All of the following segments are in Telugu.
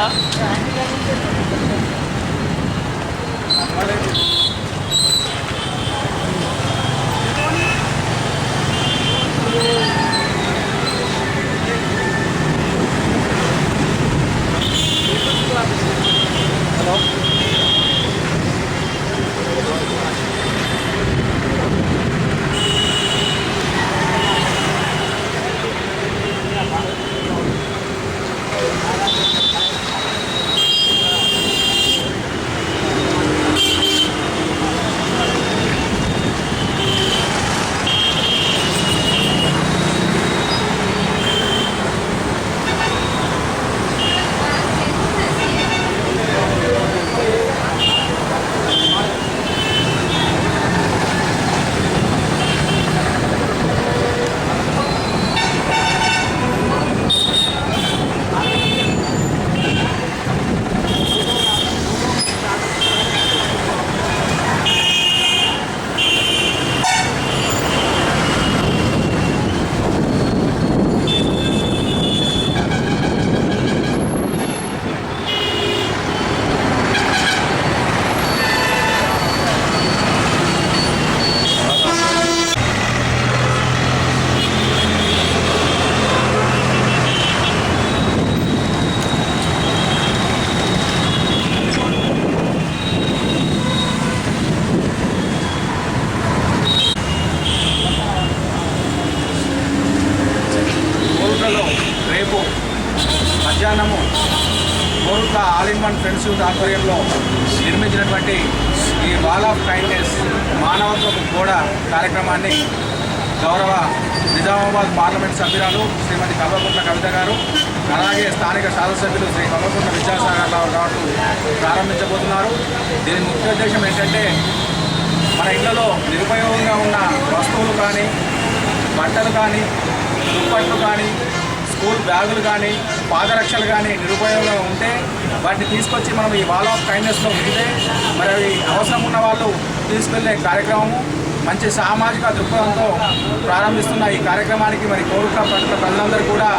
ఉందా కోరుట్లలో రేపు మధ్యాహ్నము కోరుక ఆల్ ఇన్ వన్ ఫ్రెండ్స్ ఆధ్వర్యంలో నిర్మించినటువంటి ఈ వాల్ ఆఫ్ కైండ్నెస్ మానవత్వపు కూడా కార్యక్రమాన్ని గౌరవ నిజామాబాద్ పార్లమెంట్ సభ్యురాలు శ్రీమతి కల్వకుంట్ల కవిత గారు అలాగే స్థానిక శాసనసభ్యులు శ్రీ కల్వకుంట్ల విద్యాసాగర్ రావు గారు ప్రారంభించబోతున్నారు. దీని ముఖ్య ఉద్దేశం ఏంటంటే మన ఇళ్ళలో నిరుపయోగంగా ఉన్న వస్తువులు కానీ బట్టలు కానీ దుప్పట్లు కానీ స్కూల్ బ్యాగులు కానీ పాదరక్షలు కానీ నిరుపయోగంగా ఉంటే వాటిని తీసుకొచ్చి మనం ఈ వాల్ ఆఫ్ కైండ్నెస్లో ఉంటే మరి అవి అవసరం ఉన్న వాళ్ళు తీసుకెళ్ళే కార్యక్రమము మంచి సామాజిక దృక్పథంతో ప్రారంభిస్తున్న ఈ కార్యక్రమానికి మరి కోరుట్ల ప్రజలందరూ కూడా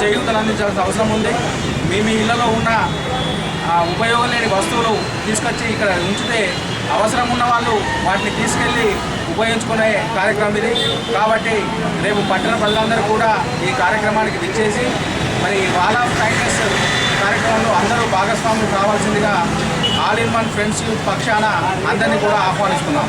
చేయూతలు అందించాల్సిన అవసరం ఉంది. మీ మీ ఇళ్ళలో ఉన్న ఉపయోగం లేని వస్తువులు తీసుకొచ్చి ఇక్కడ ఉంచితే అవసరం ఉన్న వాళ్ళు వాటిని తీసుకెళ్ళి ఉపయోగించుకునే కార్యక్రమం ఇది. కాబట్టి రేపు పట్టణ ప్రజలందరూ కూడా ఈ కార్యక్రమానికి విచ్చేసి మరి వాల్ ఆఫ్ కైండ్నెస్ కార్యక్రమంలో అందరూ భాగస్వాములు కావాల్సిందిగా ఆల్ ఇన్ వన్ ఫ్రెండ్షిప్ పక్షాన అందరినీ కూడా ఆహ్వానిస్తున్నాం.